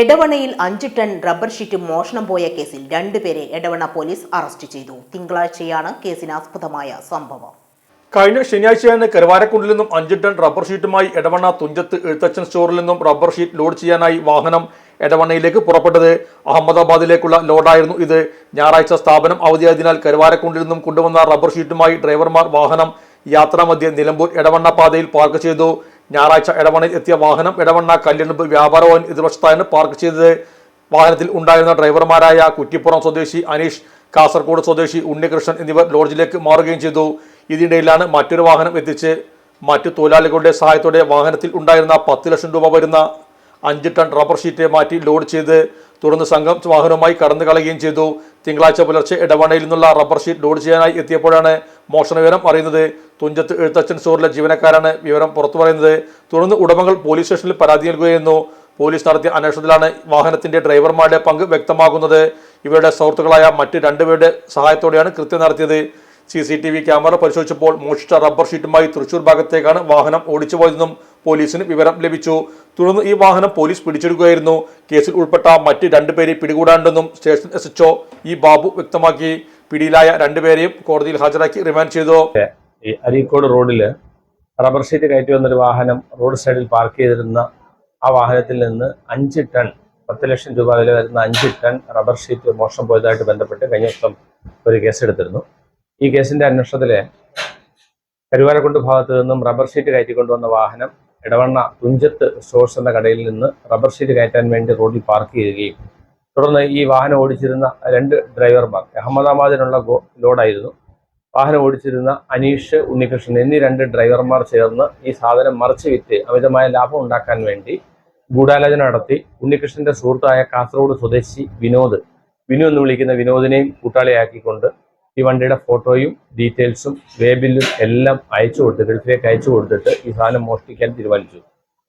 എടവണയിൽ അഞ്ച് ton rubber sheet മോഷണം പോയ കേസിൽ രണ്ടുപേരെ എടവണ പോലീസ് അറസ്റ്റ് ചെയ്തു. തിങ്കളാഴ്ചയാണ് കേസിനാസ്പദമായ സംഭവം. കഴിഞ്ഞ ശനിയാഴ്ചയാണ് കരുവാരക്കുണ്ടിൽ നിന്നും അഞ്ച് ടൺ റബ്ബർ ഷീറ്റുമായി എടവണ തുഞ്ചത്ത് എഴുത്തച്ഛൻ സ്റ്റോറിൽ നിന്നും റബ്ബർ ഷീറ്റ് ലോഡ് ചെയ്യാനായി വാഹനം എടവണ്ണയിലേക്ക് പുറപ്പെട്ടത് അഹമ്മദാബാദിലേക്കുള്ള ലോഡായിരുന്നു ഇത്. ഞായറാഴ്ച സ്ഥാപനം അവധിയായതിനാൽ കരുവാരക്കുണ്ടിൽ നിന്നും കൊണ്ടുവന്ന റബ്ബർ ഷീറ്റുമായി ഡ്രൈവർമാർ വാഹനം യാത്രാമധ്യേ നിലമ്പൂർ എടവണ്ണ പാതയിൽ പാർക്ക് ചെയ്തു. ഞായറാഴ്ച എടവണ്ണയിൽ എത്തിയ വാഹനം എടവണ്ണ കല്യാണപ്പ് വ്യാപാര ഭവൻ എതിർവശത്തായാണ് പാർക്ക് ചെയ്തത്. വാഹനത്തിൽ ഉണ്ടായിരുന്ന ഡ്രൈവർമാരായ കുറ്റിപ്പുറം സ്വദേശി അനീഷ് കാസർഗോഡ് സ്വദേശി ഉണ്ണികൃഷ്ണൻ എന്നിവർ ലോഡ്ജിലേക്ക് മാറുകയും ചെയ്തു. ഇതിനിടയിലാണ് മറ്റൊരു വാഹനം എത്തിച്ച് മറ്റു തൊഴിലാളികളുടെ സഹായത്തോടെ വാഹനത്തിൽ ഉണ്ടായിരുന്ന പത്ത് ലക്ഷം രൂപ വരുന്ന അഞ്ച് ടൺ റബ്ബർ ഷീറ്റ് മാറ്റി ലോഡ് ചെയ്ത് തുടർന്ന് സംഘം വാഹനവുമായി കടന്നു കളയുകയും ചെയ്തു. തിങ്കളാഴ്ച പുലർച്ചെ ഇടവണയിൽ നിന്നുള്ള റബ്ബർ ഷീറ്റ് ലോഡ് ചെയ്യാനായി എത്തിയപ്പോഴാണ് മോഷണ വിവരം അറിയുന്നത്. തുഞ്ചത്ത് എഴുത്തച്ഛൻ സ്റ്റോറിലെ ജീവനക്കാരാണ് വിവരം പുറത്തു പറയുന്നത്. തുടർന്ന് ഉടമകൾ പോലീസ് സ്റ്റേഷനിൽ പരാതി നൽകുകയായിരുന്നു. പോലീസ് നടത്തിയ അന്വേഷണത്തിലാണ് വാഹനത്തിന്റെ ഡ്രൈവർമാരുടെ പങ്ക് വ്യക്തമാകുന്നത്. ഇവരുടെ സുഹൃത്തുക്കളായ മറ്റ് രണ്ടുപേരുടെ സഹായത്തോടെയാണ് കൃത്യം നടത്തിയത്. C C T V camera പരിശോധിച്ചപ്പോൾ മോഷ്ടിച്ച റബ്ബർ ഷീറ്റുമായി തൃശൂർ ഭാഗത്തേക്കാണ് വാഹനം ഓടിച്ചു പോയതെന്നും പോലീസിന് വിവരം ലഭിച്ചു. തുടർന്ന് ഈ വാഹനം പോലീസ് പിടിച്ചെടുക്കുകയായിരുന്നു. കേസിൽ ഉൾപ്പെട്ട മറ്റ് രണ്ടുപേരെ പിടികൂടാണ്ടെന്നും station S H O E Babu വ്യക്തമാക്കി. പിടിയിലായ രണ്ടുപേരെയും കോടതിയിൽ ഹാജരാക്കി റിമാൻഡ് ചെയ്തു. അരീക്കോട് റോഡിൽ റബ്ബർ ഷീറ്റ് കയറ്റി വന്നൊരു വാഹനം റോഡ് സൈഡിൽ പാർക്ക് ചെയ്തിരുന്ന ആ വാഹനത്തിൽ നിന്ന് അഞ്ച് ടൺ പത്ത് ലക്ഷം രൂപ വില വരുന്ന അഞ്ച് ടൺ റബ്ബർ ഷീറ്റ് മോഷണം പോയതായിട്ട് ബന്ധപ്പെട്ട് കഴിഞ്ഞ ദിവസം ഒരു കേസെടുത്തിരുന്നു. ഈ കേസിന്റെ അന്വേഷണത്തിലെ കരുവാരക്കുണ്ട് ഭാഗത്തു നിന്നും റബ്ബർ ഷീറ്റ് കയറ്റിക്കൊണ്ടുവന്ന വാഹനം ഇടവണ്ണ തുഞ്ചത്ത് സ്റ്റോഴ്സ് എന്ന കടയിൽ നിന്ന് റബ്ബർ ഷീറ്റ് കയറ്റാൻ വേണ്ടി റോഡിൽ പാർക്ക് ചെയ്യുകയും തുടർന്ന് ഈ വാഹനം ഓടിച്ചിരുന്ന രണ്ട് ഡ്രൈവർമാർ അഹമ്മദാബാദിനുള്ള ലോഡായിരുന്നു. വാഹനം ഓടിച്ചിരുന്ന അനീഷ് ഉണ്ണികൃഷ്ണൻ എന്നീ രണ്ട് ഡ്രൈവർമാർ ചേർന്ന് ഈ സാധനം മറിച്ച് വിറ്റ് അമിതമായ ലാഭം ഉണ്ടാക്കാൻ വേണ്ടി ഗൂഢാലോചന നടത്തി. ഉണ്ണികൃഷ്ണന്റെ സുഹൃത്തായ കാസർഗോഡ് സ്വദേശി വിനോദ് വിനു എന്ന് വിളിക്കുന്ന വിനോദിനെയും കൂട്ടാളിയാക്കിക്കൊണ്ട് ഈ വണ്ടിയുടെ ഫോട്ടോയും ഡീറ്റെയിൽസും വേബില്ലും എല്ലാം അയച്ചു കൊടുത്ത് ഗൾഫിലേക്ക് അയച്ചു കൊടുത്തിട്ട് ഈ സാധനം മോഷ്ടിക്കാൻ തീരുമാനിച്ചു.